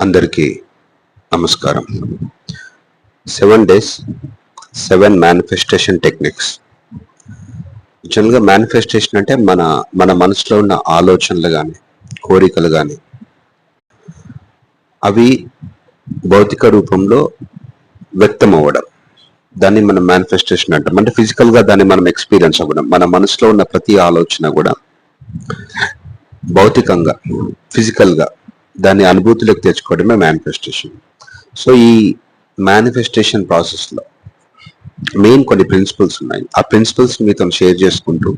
అందరికీ నమస్కారం. Seven days seven manifestation techniques జనరల్గా మేనిఫెస్టేషన్ అంటే మన మన మనసులో ఉన్న ఆలోచనలు కానీ కోరికలు కానీ అవి భౌతిక రూపంలో వ్యక్తం అవ్వడం. దాన్ని మనం మేనిఫెస్టేషన్ అంటాం. అంటే ఫిజికల్గా దాన్ని మనం ఎక్స్పీరియన్స్ అవ్వడం. మన మనసులో ఉన్న ప్రతి ఆలోచన కూడా భౌతికంగా ఫిజికల్గా దాన్ని అనుభూతిలోకి తెచ్చుకోవడమే మేనిఫెస్టేషన్ సో ఈ మేనిఫెస్టేషన్ ప్రాసెస్లో మెయిన్ కొన్ని ప్రిన్సిపల్స్ ఉన్నాయి. ఆ ప్రిన్సిపల్స్ మీతో షేర్ చేసుకుంటూ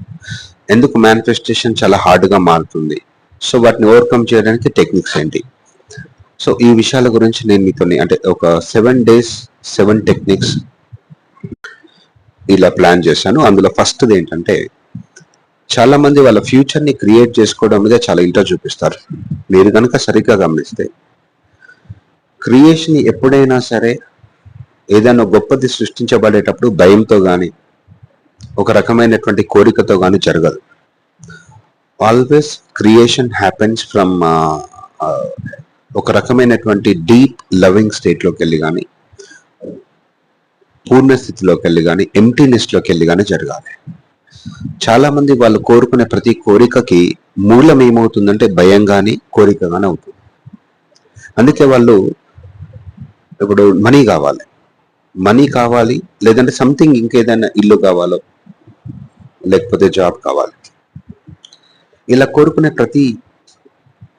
ఎందుకు మేనిఫెస్టేషన్ చాలా హార్డ్గా మారుతుంది? సో వాటిని ఓవర్కమ్ చేయడానికి టెక్నిక్స్ ఏంటి? సో ఈ విషయాల గురించి నేను మీతో అంటే ఒక సెవెన్ డేస్ సెవెన్ టెక్నిక్స్ ఇలా ప్లాన్ చేశాను. అందులో ఫస్ట్ది ఏంటంటే చాలా మంది వాళ్ళ ఫ్యూచర్ని క్రియేట్ చేసుకోవడం మీద చాలా ఇంట్రెస్ట్ చూపిస్తారు. మీరు కనుక సరిగ్గా గమనిస్తే క్రియేషన్ ఎప్పుడైనా సరే ఏదైనా గొప్పది సృష్టించబడేటప్పుడు భయంతో కానీ ఒక రకమైనటువంటి కోరికతో కానీ జరగదు. ఆల్వేస్ క్రియేషన్ హ్యాపెన్స్ ఫ్రమ్ ఒక రకమైనటువంటి డీప్ లవింగ్ స్టేట్లోకి వెళ్ళి కానీ పూర్ణ స్థితిలోకి వెళ్ళి కానీ ఎంటీనెస్లోకి వెళ్ళి కానీ జరగాలి. చాలా మంది వాళ్ళు కోరుకునే ప్రతి కోరికకి మూలం ఏమవుతుందంటే భయం కానీ కోరిక కానీ అవుతుంది. అందుకే వాళ్ళు ఇప్పుడు మనీ కావాలి. మనీ కావాలి లేదంటే సంథింగ్ ఇంకేదైనా ఇల్లు కావాలో లేకపోతే జాబ్ కావాలి. ఇలా కోరుకునే ప్రతి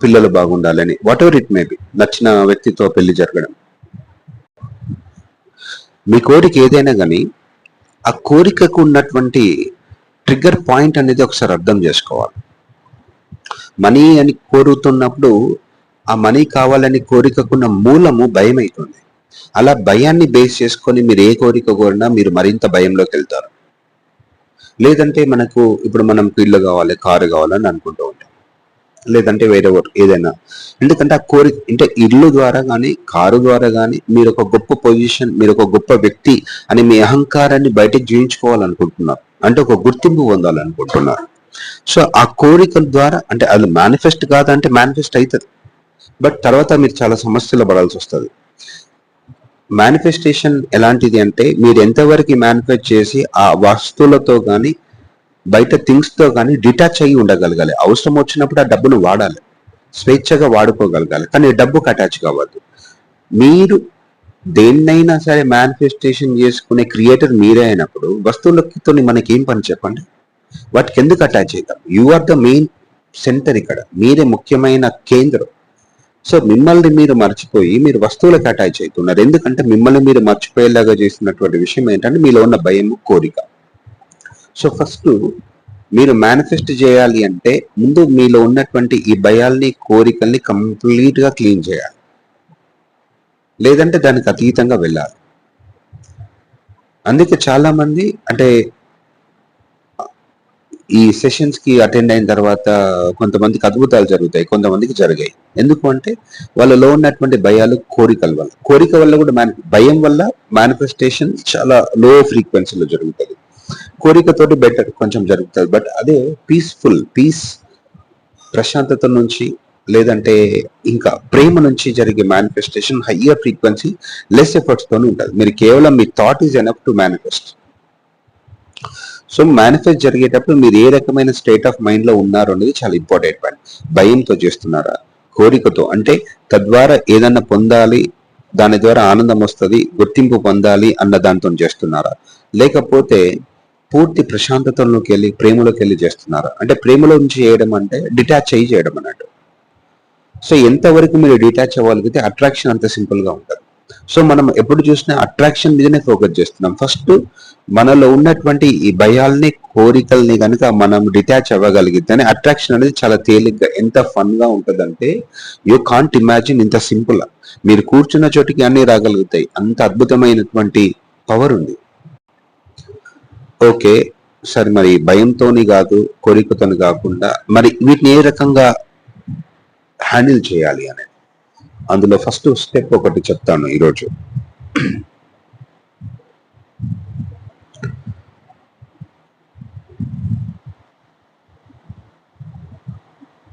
పిల్లలు బాగుండాలని whatever it may be నచ్చిన వ్యక్తితో పెళ్ళి జరగడం. మీ కోరిక ఏదైనా కానీ ఆ కోరికకు ఉన్నటువంటి ట్రిగ్గర్ పాయింట్ అనేది ఒకసారి అర్థం చేసుకోవాలి. మనీ అని కోరుతున్నప్పుడు ఆ మనీ కావాలని కోరికకున్న మూలము భయం అవుతుంది అలా భయాన్ని బేస్ చేసుకొని మీరు ఏ కోరిక కోరినా మీరు మరింత భయంలోకి వెళ్తారు. లేదంటే మనకు ఇప్పుడు మనం ఇల్లు కావాలి కారు కావాలని అనుకుంటూ ఉంటాం. లేదంటే వేరే ఏదైనా. ఎందుకంటే ఆ కోరిక అంటే ఇల్లు ద్వారా కానీ కారు ద్వారా కానీ మీరు ఒక గొప్ప పొజిషన్ మీరు ఒక గొప్ప వ్యక్తి అని మీ అహంకారాన్ని బయటకు జీవించుకోవాలనుకుంటున్నారు అంటే ఒక గుర్తింపు పొందాలనుకుంటున్నారు సో ఆ కోరికల ద్వారా అంటే అది మేనిఫెస్ట్ కాదంటే మేనిఫెస్ట్ అవుతుంది బట్ తర్వాత మీరు చాలా సమస్యలు పడాల్సి వస్తుంది. మేనిఫెస్టేషన్ ఎలాంటిది అంటే మీరు ఎంతవరకు మేనిఫెస్ట్ చేసి ఆ వస్తువులతో కానీ బయట థింగ్స్తో కానీ డిటాచ్ అయ్యి ఉండగలగాలి. అవసరం వచ్చినప్పుడు ఆ డబ్బును వాడాలి. స్వేచ్ఛగా వాడుకోగలగాలి. కానీ డబ్బుకు అటాచ్ కావద్దు. మీరు దేన్నైనా సరే మేనిఫెస్టేషన్ చేసుకునే క్రియేటర్ మీరే అయినప్పుడు వస్తువులతో మనకి ఏం పని చెప్పండి? వాటికి ఎందుకు అటాచ్ అవుతాం you are the main centre ఇక్కడ. మీరే ముఖ్యమైన కేంద్రం. సో మిమ్మల్ని మీరు మర్చిపోయి మీరు వస్తువులకు అటాచ్ అవుతున్నారు. ఎందుకంటే మిమ్మల్ని మీరు మర్చిపోయేలాగా చేసినటువంటి విషయం ఏంటంటే మీలో ఉన్న భయం కోరిక. సో ఫస్ట్ మీరు మేనిఫెస్ట్ చేయాలి అంటే ముందు మీలో ఉన్నటువంటి ఈ భయాల్ని కోరికల్ని కంప్లీట్గా క్లీన్ చేయాలి. లేదంటే దానికి అతీతంగా వెళ్ళాలి. అందుకే చాలా మంది అంటే ఈ సెషన్స్కి అటెండ్ అయిన తర్వాత కొంతమందికి అద్భుతాలు జరుగుతాయి కొంతమందికి జరిగాయి. ఎందుకు అంటే వాళ్ళలో ఉన్నటువంటి భయాలు కోరికల వల్ల. కోరిక వల్ల కూడా మేని భయం వల్ల మేనిఫెస్టేషన్ చాలా లో ఫ్రీక్వెన్సీలో జరుగుతుంది. కోరికతోటి బెటర్ కొంచెం జరుగుతుంది. బట్ అదే పీస్ఫుల్ పీస్ ప్రశాంతత నుంచి లేదంటే ఇంకా ప్రేమ నుంచి జరిగే manifestation higher frequency less efforts తోనే ఉంటుంది. మీరు కేవలం మీ thought is enough to manifest so manifest జరిగేటప్పుడు మీరు ఏ రకమైన స్టేట్ ఆఫ్ మైండ్లో ఉన్నారు అనేది చాలా ఇంపార్టెంట్ పాయింట్ భయంతో చేస్తున్నారా? కోరికతో. అంటే తద్వారా ఏదన్నా పొందాలి దాని ద్వారా ఆనందం వస్తుంది గుర్తింపు పొందాలి అన్న దాంతో చేస్తున్నారా? లేకపోతే పూర్తి ప్రశాంతతలోకి వెళ్ళి ప్రేమలోకి వెళ్ళి చేస్తున్నారా? అంటే ప్రేమలో నుంచి చేయడం అంటే డిటాచ్ అయ్యి చేయడం అన్నట్టు. సో ఎంతవరకు మీరు డిటాచ్ అవ్వగలిగితే అట్రాక్షన్ అంత సింపుల్గా ఉంటుంది. సో మనం ఎప్పుడు చూసినా అట్రాక్షన్ మీదనే ఫోకస్ చేస్తున్నాం. ఫస్ట్ మనలో ఉన్నటువంటి ఈ భయాల్ని కోరికల్ని కనుక మనం డిటాచ్ అవ్వగలిగితేనే అట్రాక్షన్ అనేది చాలా తేలిగ్గా ఎంత ఫన్గా ఉంటుందంటే యూ కాంట్ ఇమాజిన్ ఇంత సింపుల్ మీరు కూర్చున్న చోటికి అన్ని రాగలుగుతాయి. అంత అద్భుతమైనటువంటి పవర్ ఉంది. ఓకే సరే మరి భయంతోని కాదు కోరికతోని కాకుండా మరి వీటిని ఏ రకంగా హ్యాండిల్ చేయాలి అనేది అందులో ఫస్ట్ స్టెప్ ఒకటి చెప్తాను ఈరోజు.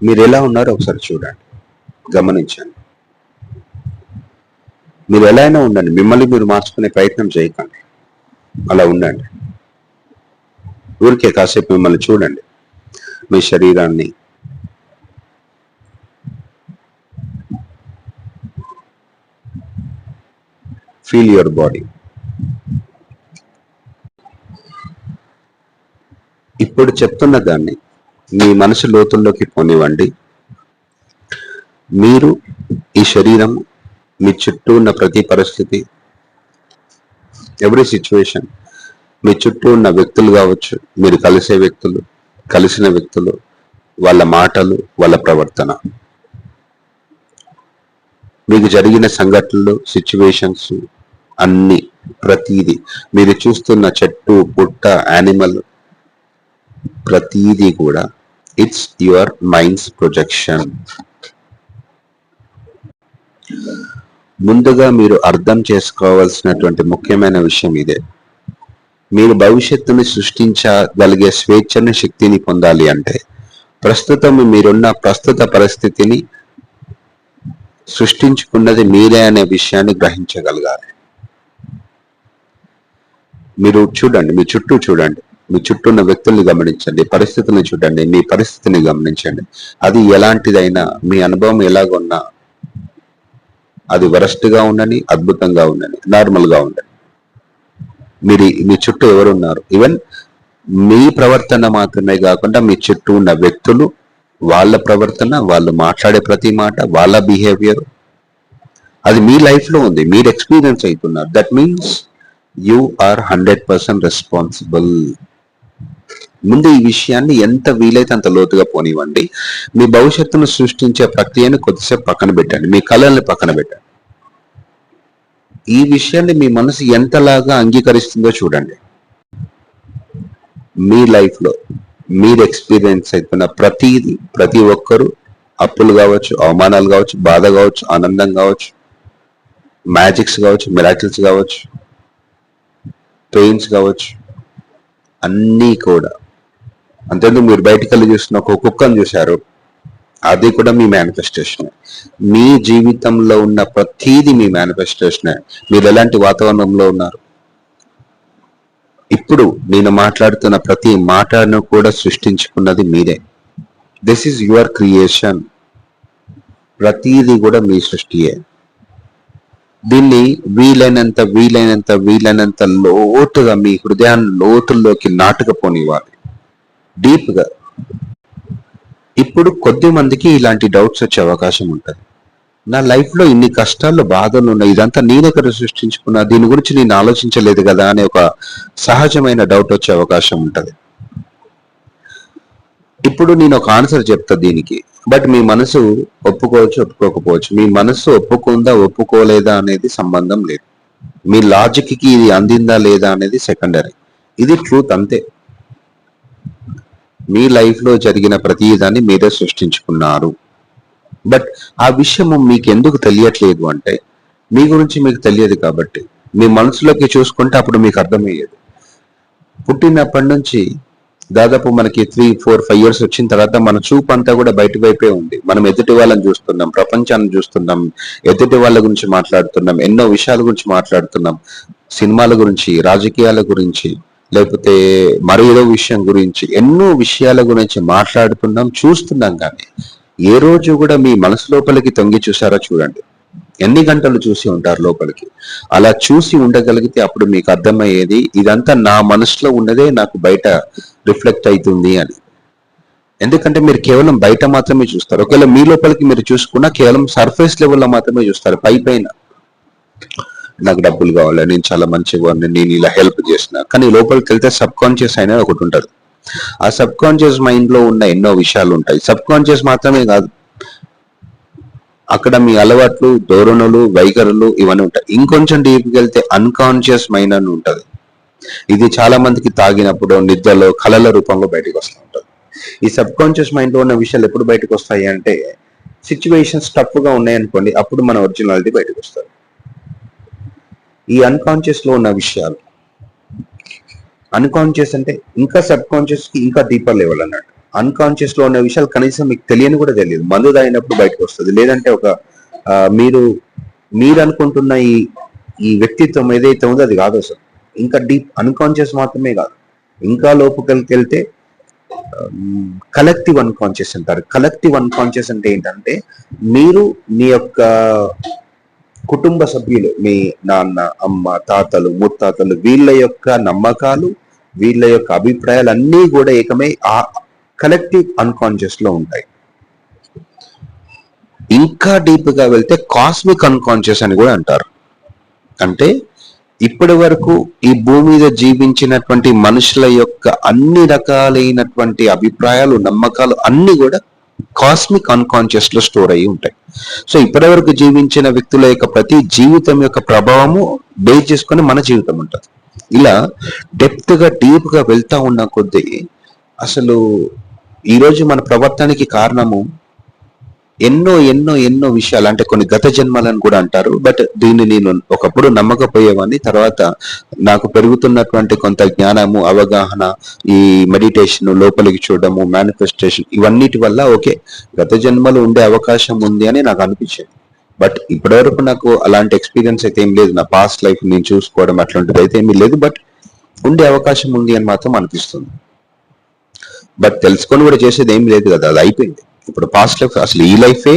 మీరు ఎలా ఉన్నారో ఒకసారి చూడండి. గమనించండి. మీరు ఎలా అయినా ఉండండి. మిమ్మల్ని మీరు మార్చుకునే ప్రయత్నం చేయకండి. అలా ఉండండి. ఊరికే కాసేపు మిమ్మల్ని చూడండి. మీ శరీరాన్ని ఫీల్ యువర్ బాడీ. ఇప్పుడు చెప్తున్న దాన్ని మీ మనసు లోతుల్లోకి పోనివ్వండి. మీరు ఈ శరీరం మీ చుట్టూ ఉన్న ప్రతి పరిస్థితి ఎవ్రీ సిచ్యువేషన్ మీ చుట్టూ ఉన్న వ్యక్తులు కావచ్చు మీరు కలిసే వ్యక్తులు కలిసిన వ్యక్తులు వాళ్ళ మాటలు వాళ్ళ ప్రవర్తన. మీకు జరిగిన సంఘటనలు సిచ్యువేషన్స్ అన్ని ప్రతీది. మీరు చూస్తున్న చెట్టు పుట్ట యానిమల్ ప్రతీది కూడా ఇట్స్ యువర్ మైండ్స్ ప్రొజెక్షన్ ముందుగా మీరు అర్థం చేసుకోవాల్సినటువంటి ముఖ్యమైన విషయం ఇదే. మీరు భవిష్యత్తుని సృష్టించగలిగే స్వేచ్ఛను శక్తిని పొందాలి అంటే ప్రస్తుతం మీరున్న ప్రస్తుత పరిస్థితిని సృష్టించుకున్నది మీరే అనే విషయాన్ని గ్రహించగలగాలి. మీరు చూడండి మీ చుట్టూ చూడండి. మీ చుట్టూ ఉన్న వ్యక్తుల్ని గమనించండి పరిస్థితులను చూడండి మీ పరిస్థితిని గమనించండి. అది ఎలాంటిదైనా మీ అనుభవం ఎలాగున్నా అది వరస్ట్గా ఉండని అద్భుతంగా ఉండని నార్మల్గా ఉండని మీరు మీ చుట్టూ ఎవరు ఉన్నారు ఈవెన్ మీ ప్రవర్తన మాత్రమే కాకుండా మీ చుట్టూ ఉన్న వ్యక్తులు వాళ్ళ ప్రవర్తన వాళ్ళు మాట్లాడే ప్రతి మాట వాళ్ళ బిహేవియర్ అది మీ లైఫ్లో ఉంది మీరు ఎక్స్పీరియన్స్ అవుతున్నారు. That means you are hundred percent responsible ముందు ఈ విషయాన్ని ఎంత వీలైతే అంత లోతుగా పోనివ్వండి. మీ భవిష్యత్తును సృష్టించే ప్రక్రియను కొద్దిసేపు పక్కన పెట్టండి. మీ కళల్ని పక్కన పెట్టండి. ఈ విషయాన్ని మీ మనసు ఎంతలాగా అంగీకరిస్తుందో చూడండి. మీ లైఫ్లో మీరు ఎక్స్పీరియన్స్ అవుతున్న ప్రతిది ప్రతి ఒక్కరూ అప్పులు కావచ్చు అవమానాలు కావచ్చు బాధ కావచ్చు ఆనందం కావచ్చు మ్యాజిక్స్ కావచ్చు మిరాకిల్స్ కావచ్చు పెయిన్స్ కావచ్చు అన్నీ కూడా. అంతేందుకు మీరు బయటికి వెళ్ళి చూసిన ఒక కుక్కను చూశారు అది కూడా మీ మేనిఫెస్టేషన్ మీ జీవితంలో ఉన్న ప్రతీది మీ మేనిఫెస్టేషనే మీరు ఎలాంటి వాతావరణంలో ఉన్నారు? ఇప్పుడు నేను మాట్లాడుతున్న ప్రతి మాటను కూడా సృష్టించుకున్నది మీరే. దిస్ ఈజ్ యువర్ క్రియేషన్ ప్రతిదీ కూడా మీ సృష్టియే. దీన్ని వీలైనంత వీలైనంత వీలైనంత లోతుగా మీ హృదయాన్ని లోతుల్లోకి నాటుకపోనివ్వాలి. డీప్గా. ఇప్పుడు కొద్ది మందికి ఇలాంటి డౌట్స్ వచ్చే అవకాశం ఉంటుంది. నా లైఫ్లో ఇన్ని కష్టాలు బాధలు ఉన్నాయి. ఇదంతా నేను ఎక్కడ సృష్టించుకున్నా దీని గురించి నేను ఆలోచించలేదు కదా అనే ఒక సహజమైన డౌట్ వచ్చే అవకాశం ఉంటుంది. ఇప్పుడు నేను ఒక ఆన్సర్ చెప్తా దీనికి. బట్ మీ మనసు ఒప్పుకోవచ్చు ఒప్పుకోకపోవచ్చు. మీ మనసు ఒప్పుకుందా ఒప్పుకోలేదా అనేది సంబంధం లేదు. మీ లాజిక్కి ఇది అందిందా లేదా అనేది సెకండరీ ఇది ట్రూత్ అంతే. మీ లైఫ్లో జరిగిన ప్రతిదాన్ని మీరే సృష్టించుకున్నారు. బట్ ఆ విషయం మీకు ఎందుకు తెలియట్లేదు అంటే మీ గురించి మీకు తెలియదు కాబట్టి. మీ మనసులోకి చూసుకుంటే అప్పుడు మీకు అర్థమయ్యేది. పుట్టినప్పటి నుంచి దాదాపు మనకి త్రీ ఫోర్ ఫైవ్ ఇయర్స్ వచ్చిన తర్వాత మన చూపు అంతా కూడా బయట వైపే ఉంది. మనం ఎదుటి వాళ్ళని చూస్తున్నాం ప్రపంచాన్ని చూస్తున్నాం ఎదుటి వాళ్ళ గురించి మాట్లాడుతున్నాం ఎన్నో విషయాల గురించి మాట్లాడుతున్నాం సినిమాల గురించి రాజకీయాల గురించి లేకపోతే మరో విషయం గురించి ఎన్నో విషయాల గురించి మాట్లాడుతున్నాం చూస్తున్నాం కానీ ఏ రోజు కూడా మీ మనసు లోపలికి తొంగి చూసారా చూడండి. ఎన్ని గంటలు చూసి ఉంటారు లోపలికి? అలా చూసి ఉండగలిగితే అప్పుడు మీకు అర్థమయ్యేది ఇదంతా నా మనసులో ఉన్నదే నాకు బయట రిఫ్లెక్ట్ అవుతుంది అని. ఎందుకంటే మీరు కేవలం బయట మాత్రమే చూస్తారు. ఒకవేళ మీ లోపలికి మీరు చూసుకున్నా కేవలం సర్ఫేస్ లెవెల్లో మాత్రమే చూస్తారు పై పైన. నాకు డబ్బులు కావాలి నేను చాలా మంచివాడిని నేను ఇలా హెల్ప్ చేసిన కానీ లోపలికి వెళ్తే సబ్ కాన్షియస్ అయినా ఒకటి ఉంటుంది. ఆ సబ్ కాన్షియస్ మైండ్లో ఉన్న ఎన్నో విషయాలు ఉంటాయి. సబ్ కాన్షియస్ మాత్రమే కాదు. అక్కడ మీ అలవాట్లు ధోరణులు వైఖరులు ఇవన్నీ ఉంటాయి. ఇంకొంచెం డీప్కి వెళ్తే అన్కాన్షియస్ మైండ్ అని ఉంటుంది. ఇది చాలా మందికి తాగినప్పుడు నిద్రలో కళల రూపంలో బయటకు వస్తూ ఉంటుంది. ఈ సబ్ కాన్షియస్ మైండ్లో ఉన్న విషయాలు ఎప్పుడు బయటకు వస్తాయి అంటే సిచ్యువేషన్స్ టఫ్గా ఉన్నాయనుకోండి అప్పుడు మన ఒరిజినాలిటీ బయటకు వస్తుంది. ఈ అన్కాన్షియస్లో ఉన్న విషయాలు అన్కాన్షియస్ అంటే ఇంకా సబ్ కాన్షియస్కి ఇంకా డీపర్ లెవెల్ అన్నట్టు. అన్కాన్షియస్లో ఉన్న విషయాలు కనీసం మీకు తెలియని కూడా తెలియదు. మందు తాగినప్పుడు బయటకు వస్తుంది. లేదంటే ఒక మీరు మీరు అనుకుంటున్న ఈ ఈ వ్యక్తిత్వం ఏదైతే ఉందో అది కాదు అసలు. ఇంకా డీప్ అన్కాన్షియస్ మాత్రమే కాదు. ఇంకా లోపలికి వెళ్తే కలెక్టివ్ అన్కాన్షియస్ అంటారు. కలెక్టివ్ అన్కాన్షియస్ అంటే ఏంటంటే మీరు మీ యొక్క కుటుంబ సభ్యులు మీ నాన్న అమ్మ తాతలు ముత్తాతలు వీళ్ళ యొక్క నమ్మకాలు వీళ్ళ యొక్క అభిప్రాయాలు అన్నీ కూడా ఏకమై ఆ కలెక్టివ్ అన్కాన్షియస్లో ఉంటాయి. ఇంకా డీప్గా వెళ్తే కాస్మిక్ అన్కాన్షియస్ అని కూడా అంటారు. అంటే ఇప్పటి వరకు ఈ భూమి మీద జీవించినటువంటి మనుషుల యొక్క అన్ని రకాలైనటువంటి అభిప్రాయాలు నమ్మకాలు అన్ని కూడా కాస్మిక్ అన్కాన్షియస్లో స్టోర్ అయ్యి ఉంటాయి. సో ఇప్పటి వరకు జీవించిన వ్యక్తుల యొక్క ప్రతి జీవితం యొక్క ప్రభావము బేస్ చేసుకొని మన జీవితం ఉంటుంది. ఇలా డెప్త్గా డీప్గా వెళ్తా ఉన్న కొద్దీ అసలు ఈరోజు మన ప్రవర్తనకి కారణము ఎన్నో ఎన్నో ఎన్నో విషయాలు. అంటే కొన్ని గత జన్మలను కూడా అంటారు బట్ దీన్ని నేను ఒకప్పుడు నమ్మకపోయేవాడిని. తర్వాత నాకు పెరుగుతున్నటువంటి కొంత జ్ఞానము అవగాహన ఈ మెడిటేషన్ లోపలికి చూడడము మేనిఫెస్టేషన్ ఇవన్నిటి వల్ల ఓకే గత జన్మలు ఉండే అవకాశం ఉంది అని నాకు అనిపించింది. బట్ ఇప్పటివరకు నాకు అలాంటి ఎక్స్పీరియన్స్ అయితే ఏం లేదు. నా పాస్ట్ లైఫ్ నేను చూసుకోవడం అట్లాంటిది అయితే ఏమీ లేదు బట్ ఉండే అవకాశం ఉంది అని మాత్రం అనిపిస్తుంది. బట్ తెలుసుకొని కూడా చేసేది ఏం లేదు కదా అది అయిపోయింది. ఇప్పుడు పాస్ట్ లైఫ్ అసలు ఈ లైఫే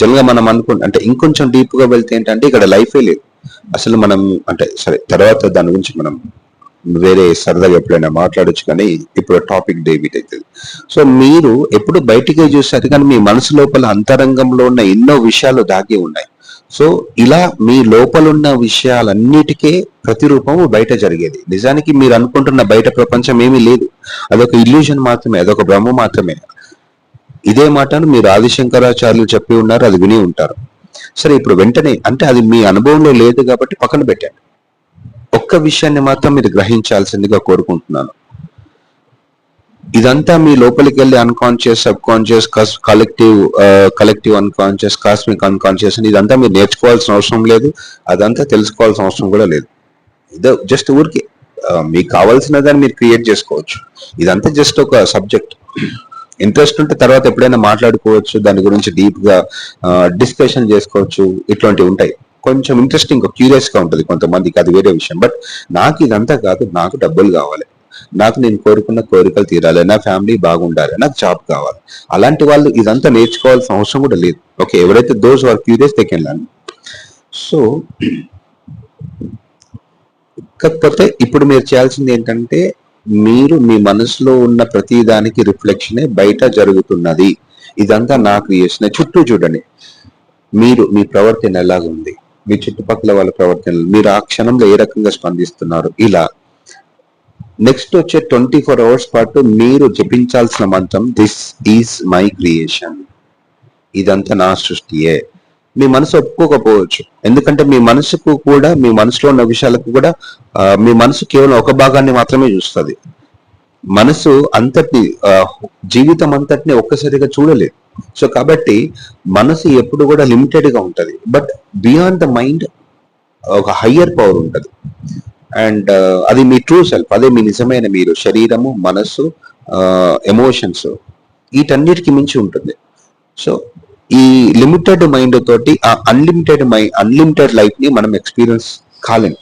జనరల్గా మనం అనుకుంటే అంటే ఇంకొంచెం డీప్గా వెళ్తే ఏంటంటే ఇక్కడ లైఫే లేదు. అసలు మనం అంటే సరే తర్వాత దాని గురించి మనం వేరే సరదాగా ఎప్పుడైనా మాట్లాడొచ్చు కానీ ఇప్పుడు టాపిక్ డేవిట్ అవుతుంది సో మీరు ఎప్పుడు బయటికే చూసారు కానీ మీ మనసు లోపల అంతరంగంలో ఉన్న ఎన్నో విషయాలు దాగి ఉన్నాయి. సో ఇలా మీ లోపలున్న విషయాలన్నిటికే ప్రతిరూపము బయట జరిగేది. నిజానికి మీరు అనుకుంటున్న బయట ప్రపంచం ఏమీ లేదు. అదొక ఇల్యూషన్ మాత్రమే అదొక భ్రమ మాత్రమే. ఇదే మాటను మీరు ఆదిశంకరాచార్యులు చెప్పి ఉన్నారు అది విని ఉంటారు. సరే ఇప్పుడు వెంటనే అంటే అది మీ అనుభవంలో లేదు కాబట్టి పక్కన పెట్టండి. ఒక్క విషయాన్ని మాత్రం మీరు గ్రహించాల్సిందిగా కోరుకుంటున్నాను. ఇదంతా మీ లోపలికి వెళ్ళి unconscious subconscious collective collective unconscious cosmic unconscious ఇదంతా మీరు నేర్చుకోవాల్సిన అవసరం లేదు. అదంతా తెలుసుకోవాల్సిన అవసరం కూడా లేదు. ఇదో జస్ట్ ఊరికి uh, మీకు కావాల్సిన దాన్ని మీరు క్రియేట్ చేసుకోవచ్చు. ఇదంతా జస్ట్ ఒక సబ్జెక్ట్ ఇంట్రెస్ట్ ఉంటే తర్వాత ఎప్పుడైనా మాట్లాడుకోవచ్చు దాని గురించి డీప్గా డిస్కషన్ చేసుకోవచ్చు ఇట్లాంటివి ఉంటాయి. కొంచెం ఇంట్రెస్టింగ్ క్యూరియస్గా ఉంటుంది కొంతమందికి అది వేరే విషయం. బట్ నాకు ఇదంతా కాదు నాకు డబ్బులు కావాలి. నాకు నేను కోరుకున్న కోరికలు తీరాలి నా ఫ్యామిలీ బాగుండాలి నాకు జాబ్ కావాలి. అలాంటి వాళ్ళు ఇదంతా నేర్చుకోవాల్సిన అవసరం కూడా లేదు. ఓకే ఎవరైతే those are curious they can learn so కాకపోతే ఇప్పుడు మీరు చేయాల్సింది ఏంటంటే మీరు మీ మనసులో ఉన్న ప్రతి దానికి రిఫ్లెక్షనే బయట జరుగుతున్నది. ఇదంతా నా క్రియేషన్ చుట్టూ చూడండి. మీరు మీ ప్రవర్తన ఎలాగుంది? మీ చుట్టుపక్కల వాళ్ళ ప్రవర్తన మీరు ఆ క్షణంలో ఏ రకంగా స్పందిస్తున్నారు? ఇలా. నెక్స్ట్ వచ్చే ట్వంటీ ఫోర్ అవర్స్ పాటు మీరు జపించాల్సిన మంత్రం దిస్ ఈజ్ మై క్రియేషన్ ఇదంతా నా సృష్టియే. మీ మనసు ఒప్పుకోకపోవచ్చు. ఎందుకంటే మీ మనసుకు కూడా మీ మనసులో ఉన్న విషయాలకు కూడా మీ మనసు కేవలం ఒక భాగాన్ని మాత్రమే చూస్తుంది. మనసు అంతటి జీవితం అంతటిని ఒక్కసారిగా చూడలేదు. సో కాబట్టి మనసు ఎప్పుడు కూడా లిమిటెడ్గా ఉంటది. బట్ బియాండ్ ద మైండ్ ఒక హయ్యర్ పవర్ ఉంటది. అండ్ అది మీ ట్రూ సెల్ఫ్. అదే మీ నిజమైన మీరు శరీరము మనస్సు ఎమోషన్స్ వీటన్నిటికి మించి ఉంటుంది. సో ఈ లిమిటెడ్ మైండ్ తోటి ఆ అన్లిమిటెడ్ మై అన్లిమిటెడ్ లైఫ్ని మనం ఎక్స్పీరియన్స్ కాలేం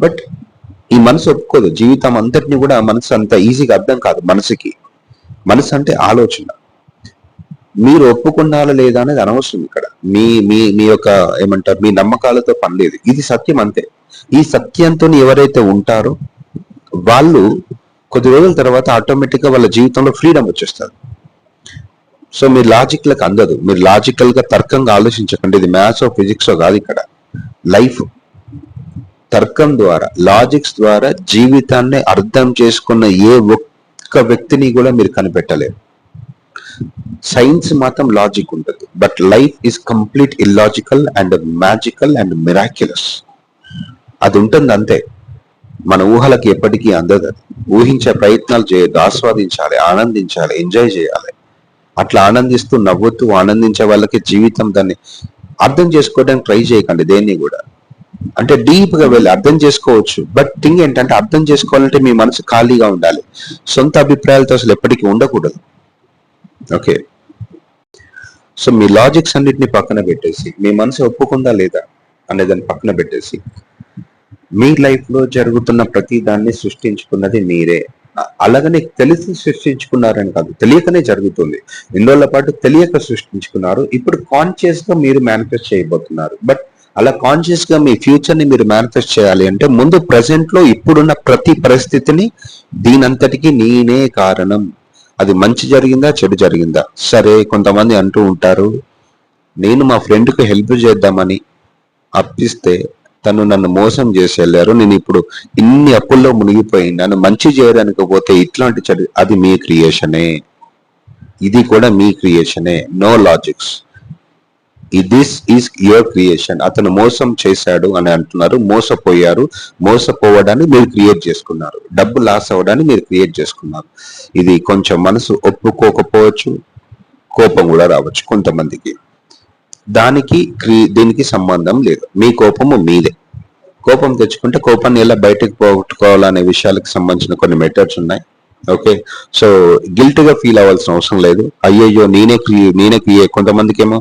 బట్ ఈ మనసు ఒప్పుకోదు. జీవితం అంతటిని కూడా మనసు అంత ఈజీగా అర్థం కాదు మనసుకి. మనసు అంటే ఆలోచన. మీరు ఒప్పుకున్నారా లేదా అనేది అనవసరం ఇక్కడ. మీ మీ మీ యొక్క ఏమంటారు మీ నమ్మకాలతో పని లేదు. ఇది సత్యం అంతే. ఈ సత్యంతో ఎవరైతే ఉంటారో వాళ్ళు కొద్ది రోజుల తర్వాత ఆటోమేటిక్గా వాళ్ళ జీవితంలో ఫ్రీడమ్ వచ్చేస్తారు. సో మీరు లాజిక్లకు అందదు. మీరు లాజికల్గా తర్కంగా ఆలోచించకండి. ఇది మ్యాథ్స్ ఫిజిక్స్ కాదు ఇక్కడ. లైఫ్ తర్కం ద్వారా లాజిక్స్ ద్వారా జీవితాన్ని అర్థం చేసుకున్న ఏ ఒక్క వ్యక్తిని కూడా మీరు కనిపెట్టలేరు. సైన్స్ మాత్రం లాజిక్ ఉంటుంది but life is complete illogical and magical and miraculous అది ఉంటుంది అంతే. మన ఊహలకి ఎప్పటికీ అందదు అది. ఊహించే ప్రయత్నాలు చేయొద్దు ఆస్వాదించాలి ఆనందించాలి ఎంజాయ్ చేయాలి. అట్లా ఆనందిస్తూ నవ్వుతూ ఆనందించే వాళ్ళకి జీవితం దాన్ని అర్థం చేసుకోవడానికి ట్రై చేయకండి దేన్ని కూడా. అంటే డీప్గా వెళ్ళి అర్థం చేసుకోవచ్చు. బట్ థింగ్ ఏంటంటే అర్థం చేసుకోవాలంటే మీ మనసు ఖాళీగా ఉండాలి. సొంత అభిప్రాయాలతో అసలు ఎప్పటికీ ఉండకూడదు. ఓకే. సో మీ లాజిక్స్ అన్నిటిని పక్కన పెట్టేసి మీ మనసు ఒప్పుకుందా లేదా అనే దాన్ని పక్కన పెట్టేసి మీ లైఫ్లో జరుగుతున్న ప్రతి దాన్ని సృష్టించుకున్నది మీరే. అలాగనే తెలిసి సృష్టించుకున్నారని కాదు తెలియకనే జరుగుతుంది. ఇన్నోళ్ళ పాటు తెలియక సృష్టించుకున్నారు ఇప్పుడు కాన్షియస్గా మీరు మేనిఫెస్ట్ చేయబోతున్నారు. బట్ అలా కాన్షియస్గా మీ ఫ్యూచర్ని మీరు మేనిఫెస్ట్ చేయాలి అంటే ముందు ప్రజెంట్లో ఇప్పుడున్న ప్రతి పరిస్థితిని దీనంతటికి నేనే కారణం. అది మంచి జరిగిందా చెడు జరిగిందా? సరే కొంతమంది అంటూ ఉంటారు నేను మా ఫ్రెండ్కి హెల్ప్ చేద్దామని అప్పిస్తే తను నన్ను మోసం చేసి వెళ్ళారు. నేను ఇప్పుడు ఇన్ని అప్పుల్లో మునిగిపోయి నన్ను మంచి చేయడానికి పోతే ఇట్లాంటి చెడు అది మీ క్రియేషనే. ఇది కూడా మీ క్రియేషనే. No logics. This is your creation అతను మోసం చేశాడు అని అంటున్నారు. మోసపోయారు. మోసపోవడాన్ని మీరు క్రియేట్ చేసుకున్నారు. డబ్బు లాస్ అవ్వడాన్ని మీరు క్రియేట్ చేసుకున్నారు. ఇది కొంచెం మనసు ఒప్పుకోకపోవచ్చు. కోపం కూడా రావచ్చు కొంతమందికి. దానికి క్రి- దీనికి సంబంధం లేదు. మీ కోపము మీదే. కోపం తెచ్చుకుంటే కోపాన్ని ఎలా బయటకు పోగొట్టుకోవాలనే విషయాలకు సంబంధించిన కొన్ని మెథడ్స్ ఉన్నాయి. ఓకే సో గిల్ట్గా ఫీల్ అవ్వాల్సిన అవసరం లేదు. అయ్యయ్యో నేనే క్రియే నేనే క్రియే కొంతమందికి ఏమో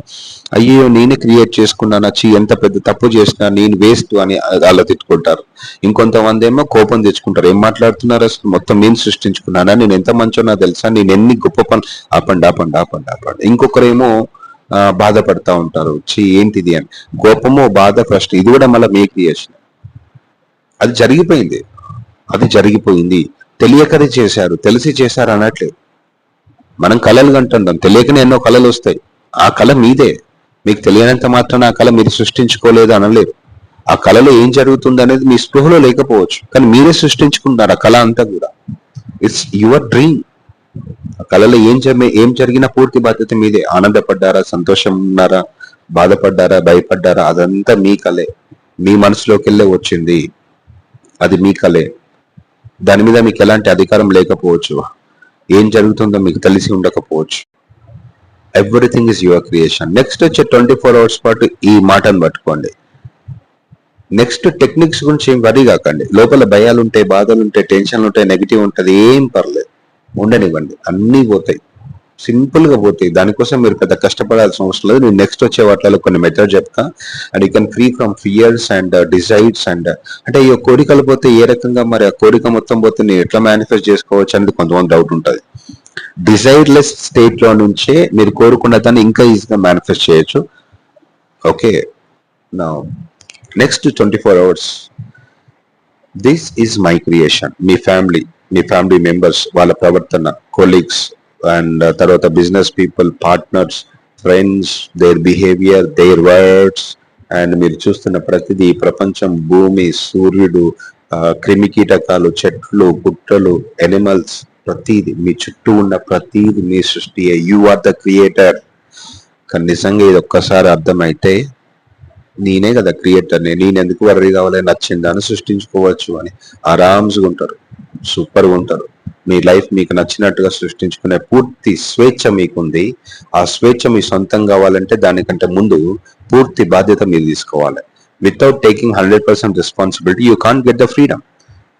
అయ్యో నేనే క్రియేట్ చేసుకున్నాను వచ్చి ఎంత పెద్ద తప్పు చేసినా నేను వేస్ట్ అని అలా తిట్టుకుంటారు. ఇంకొంతమంది ఏమో కోపం తెచ్చుకుంటారు. ఏం మాట్లాడుతున్నారు అసలు? మొత్తం నేను సృష్టించుకున్నానా? నేను ఎంత మంచో నాకు తెలుసా? నేను ఎన్ని గొప్ప పనులు ఆపండి ఆపండి ఆపండి ఆపండి. ఇంకొకరేమో బాధపడతా ఉంటారు. చి ఏంటిది అని. కోపము బాధ ఫస్ట్ ఇది కూడా మళ్ళీ మీ క్రియేషన్ అది జరిగిపోయింది. అది జరిగిపోయింది. తెలియకది చేశారు తెలిసి చేశారు అనట్లేదు మనం కళలు కంటుంటాం తెలియకనే ఎన్నో కళలు వస్తాయి. ఆ కళ మీదే. మీకు తెలియనంత మాత్రాన ఆ కళ మీరు సృష్టించుకోలేదు అనలేదు. ఆ కళలో ఏం జరుగుతుంది అనేది మీ స్పృహలో లేకపోవచ్చు కానీ మీరే సృష్టించుకుంటారు ఆ కళ అంతా కూడా. ఇట్స్ యువర్ డ్రీమ్ ఆ కళలో ఏం జరిగి ఏం జరిగినా పూర్తి బాధ్యత మీదే. ఆనందపడ్డారా సంతోషం ఉన్నారా బాధపడ్డారా భయపడ్డారా అదంతా మీ కళే మీ మనసులోకి వెళ్ళే వచ్చింది. అది మీ కళే దాని మీద మీకు ఎలాంటి అధికారం లేకపోవచ్చు. ఏం జరుగుతుందో మీకు తెలిసి ఉండకపోవచ్చు. Everything is your creation next వచ్చే ట్వంటీ ఫోర్ అవర్స్ పాటు ఈ మాటను పట్టుకోండి. నెక్స్ట్ టెక్నిక్స్ గురించి ఏం వరీ కాకండి. లోపల భయాలు ఉంటాయి బాధలు ఉంటాయి టెన్షన్లు ఉంటాయి నెగిటివ్ ఉంటుంది ఏం పర్లేదు. ఉండనివ్వండి. అన్నీ పోతాయి. సింపుల్గా పోతాయి. దానికోసం మీరు పెద్ద కష్టపడాల్సిన అవసరం లేదు. నేను నెక్స్ట్ వచ్చే వాటిలో కొన్ని మెథడ్ చెప్తా. And you can free from fears and desires and అంటే ఈ కోరికలు పోతే ఏ రకంగా మరి ఆ కోరిక మొత్తం పోతే నేను ఎట్లా మేనిఫెస్ట్ చేసుకోవచ్చు అనేది కొంతమంది డౌట్ ఉంటుంది. డిజైర్లెస్ స్టేట్లో నుంచే మీరు కోరుకున్న దాన్ని ఇంకా ఈజీగా మేనిఫెస్ట్ చేయొచ్చు. ఓకే నా next twenty four hours this is my creation me family మీ ఫ్యామిలీ మెంబర్స్ వాళ్ళ ప్రవర్తన కొలీగ్స్ అండ్ uh, తర్వాత business people partners friends their behaviour their words and మీరు చూస్తున్న ప్రతిదీ ప్రపంచం భూమి సూర్యుడు క్రిమికీటకాలు క్రిమి కీటకాలు చెట్లు గుట్టలు ఎనిమల్స్ ప్రతీది మీ చుట్టూ ఉన్న ప్రతీది మీ సృష్టి. యు ఆర్ ద క్రియేటర్ కానీ నిజంగా ఇది ఒక్కసారి అర్థమైతే నేనే కదా క్రియేటర్ నేను ఎందుకు వర్రీ కావాలి నచ్చిందా అని సృష్టించుకోవచ్చు అని. ఆరామ్స్గా ఉంటారు. సూపర్గా ఉంటారు. మీ లైఫ్ మీకు నచ్చినట్టుగా సృష్టించుకునే పూర్తి స్వేచ్ఛ మీకుంది. ఆ స్వేచ్ఛ మీ సొంతం కావాలంటే దానికంటే ముందు పూర్తి బాధ్యత మీరు తీసుకోవాలి. Without taking hundred percent responsibility you can get the freedom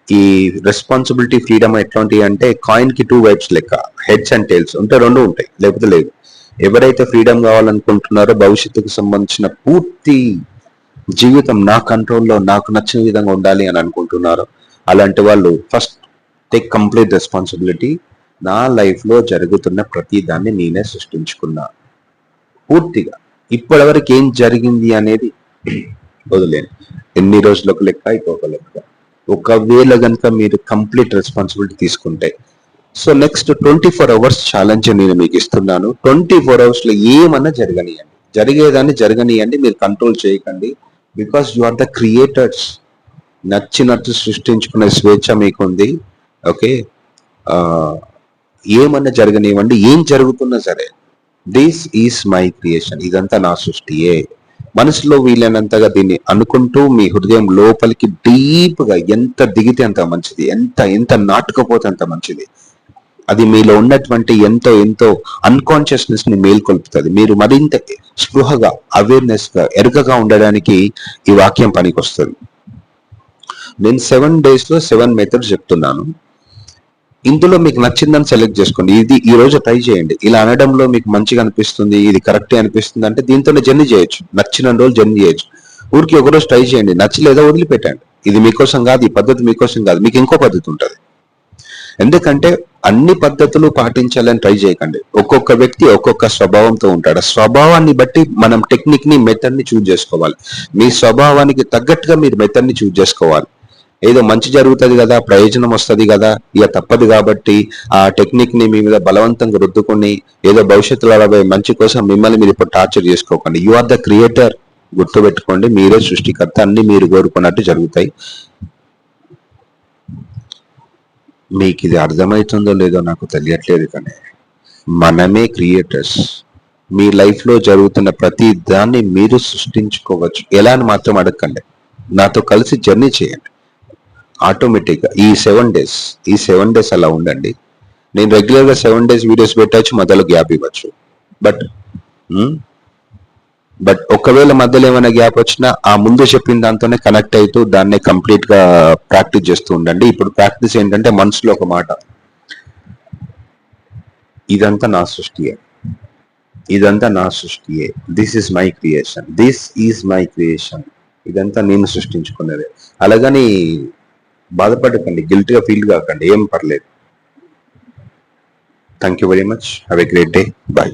ఈ రెస్పాన్సిబిలిటీ ఫ్రీడమ్ ఎట్లాంటివి అంటే కాయిన్కి టూ వైప్స్ లెక్క. హెడ్స్ అండ్ టైల్స్ ఉంటే రెండు ఉంటాయి లేకపోతే లేదు. ఎవరైతే ఫ్రీడమ్ కావాలనుకుంటున్నారో భవిష్యత్తుకు సంబంధించిన పూర్తి జీవితం నా కంట్రోల్లో నాకు నచ్చిన విధంగా ఉండాలి అని అనుకుంటున్నారో అలాంటి వాళ్ళు ఫస్ట్ టేక్ కంప్లీట్ రెస్పాన్సిబిలిటీ నా లైఫ్లో జరుగుతున్న ప్రతి దాన్ని నేనే సృష్టించుకున్నా. పూర్తిగా. ఇప్పటివరకు ఏం జరిగింది అనేది వదిలేను. ఎన్ని రోజులకు లెక్క ఇంకొక లెక్క. ఒకవేళ కనుక మీరు కంప్లీట్ రెస్పాన్సిబిలిటీ తీసుకుంటే. So next twenty four hours challenge నేను మీకు ఇస్తున్నాను. ట్వంటీ ఫోర్ అవర్స్లో ఏమన్నా జరగనియండి. జరిగేదాన్ని జరగనియండి మీరు కంట్రోల్ చేయకండి. Because you are the creators నచ్చినట్టు సృష్టించుకునే స్వేచ్ఛ మీకుంది. ఓకే? ఏమన్నా జరగనివ్వండి ఏం జరుగుతున్నా సరే దిస్ ఈస్ మై క్రియేషన్ ఇదంతా నా సృష్టియే. మనసులో వీలైనంతగా దీన్ని అనుకుంటూ మీ హృదయం లోపలికి డీప్గా ఎంత దిగితే అంత మంచిది ఎంత ఎంత నాటుకపోతే అంత మంచిది. అది మీలో ఉన్నటువంటి ఎంతో ఎంతో అన్కాన్షియస్నెస్ని మేల్కొల్పుతుంది. మీరు మరింత స్పృహగా అవేర్నెస్గా ఎరుకగా ఉండడానికి ఈ వాక్యం పనికి వస్తుంది నేను సెవెన్ డేస్లో సెవెన్ మెథడ్స్ చెప్తున్నాను. ఇందులో మీకు నచ్చిందని సెలెక్ట్ చేసుకోండి. ఇది ఈ రోజు ట్రై చేయండి. ఇలా అనడంలో మీకు మంచిగా అనిపిస్తుంది ఇది కరెక్టే అనిపిస్తుంది అంటే దీంతోనే జర్నీ చేయొచ్చు. నచ్చిన రోజు జర్నీ చేయొచ్చు. ఊరికి ఒక రోజు ట్రై చేయండి. నచ్చలేదా వదిలిపెట్టండి. ఇది మీకోసం కాదు ఈ పద్ధతి మీకోసం కాదు. మీకు ఇంకో పద్ధతి ఉంటుంది. ఎందుకంటే అన్ని పద్ధతులు పాటించాలని ట్రై చేయకండి. ఒక్కొక్క వ్యక్తి ఒక్కొక్క స్వభావంతో ఉంటాడు. స్వభావాన్ని బట్టి మనం టెక్నిక్ని మెథడ్ని చూజ్ చేసుకోవాలి. మీ స్వభావానికి తగ్గట్టుగా మీరు మెథడ్ని చూజ్ చేసుకోవాలి. ఏదో మంచి జరుగుతుంది కదా ప్రయోజనం వస్తుంది కదా ఇక తప్పదు కాబట్టి ఆ టెక్నిక్ని మీ మీద బలవంతంగా రుద్దుకొని ఏదో భవిష్యత్తులో రాబోయే మంచి కోసం మిమ్మల్ని మీరు ఇప్పుడు టార్చర్ చేసుకోకండి. యు ఆర్ ద క్రియేటర్ గుర్తుపెట్టుకోండి మీరే సృష్టికర్త అన్ని మీరు కోరుకున్నట్టు జరుగుతాయి. మీకు ఇది అర్థమవుతుందో లేదో నాకు తెలియట్లేదు కానీ మనమే క్రియేటర్స్ మీ లైఫ్లో జరుగుతున్న ప్రతి దాన్ని మీరు సృష్టించుకోవచ్చు. ఎలా అని మాత్రం అడగండి నాతో కలిసి జర్నీ చేయండి. ఆటోమేటిక్గా ఈ సెవెన్ డేస్ ఈ సెవెన్ డేస్ అలా ఉండండి. నేను రెగ్యులర్గా సెవెన్ డేస్ వీడియోస్ పెట్టచ్చు మధ్యలో గ్యాప్ ఇవ్వచ్చు. బట్ బట్ ఒకవేళ మధ్యలో ఏమైనా గ్యాప్ వచ్చినా ఆ ముందు చెప్పిన దాంతోనే కనెక్ట్ అవుతూ దాన్నే కంప్లీట్గా ప్రాక్టీస్ చేస్తూ ఉండండి. ఇప్పుడు ప్రాక్టీస్ ఏంటంటే మనసులో ఒక మాట. ఇదంతా నా సృష్టియే. ఇదంతా నా సృష్టియే. This is my creation this is my creation ఇదంతా నేను సృష్టించుకున్నదే. అలాగని బాధపడకండి గిల్ట్గా ఫీల్ కాకండి ఏం పర్లేదు. Thank you very much have a great day bye